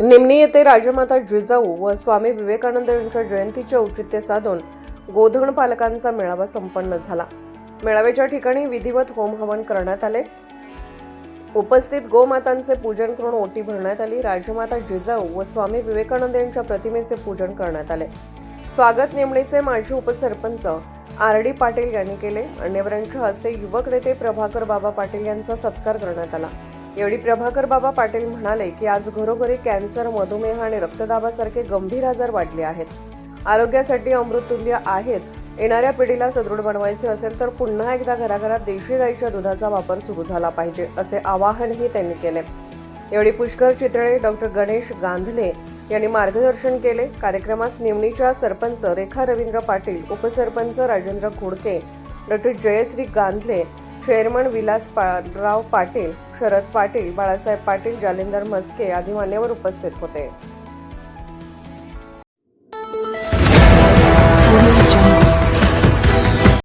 निमणी येथे राजमाता जिजाऊ व स्वामी विवेकानंद यांच्या जयंतीचे औचित्य साधून गोधन पालकांचा मेळावा संपन्न झाला. मेळाव्याच्या ठिकाणी विधिवत होम हवन करण्यात आले. उपस्थित गोमातांचे पूजन करून ओटी भरण्यात आली. राजमाता जिजाऊ व स्वामी विवेकानंद यांच्या प्रतिमेचे पूजन करण्यात आले. स्वागत निमणीचे माजी उपसरपंच आर डी पाटील यांनी केले. मान्यवरांच्या हस्ते युवक नेते प्रभाकर बाबा पाटील यांचा सत्कार करण्यात आला. यावेळी प्रभाकर बाबा पाटील म्हणाले की आज घरोघरी कॅन्सर मधुमेह आणि रक्तदाबासारखे गंभीर आजार वाढले आहेत. आरोग्यासाठी अमृततुल्य आहेत. येणाऱ्या पिढीला सदृढ बनवायचे असेल तर पुन्हा एकदा घराघरात देशी गाईच्या दुधाचा वापर सुरू झाला पाहिजे असे आवाहनही त्यांनी केले. यावेळी पुष्कर चितळे डॉक्टर गणेश गांधले यांनी मार्गदर्शन केले. कार्यक्रमास निमणीच्या सरपंच रेखा रवींद्र पाटील उपसरपंच राजेंद्र घोडके डॉक्टर जयश्री गांधले चेअरमन विलास पाराव पाटील शरद पाटील बाळासाहेब पाटील जालिंदर म्हस्के आदी मान्यवर उपस्थित होते.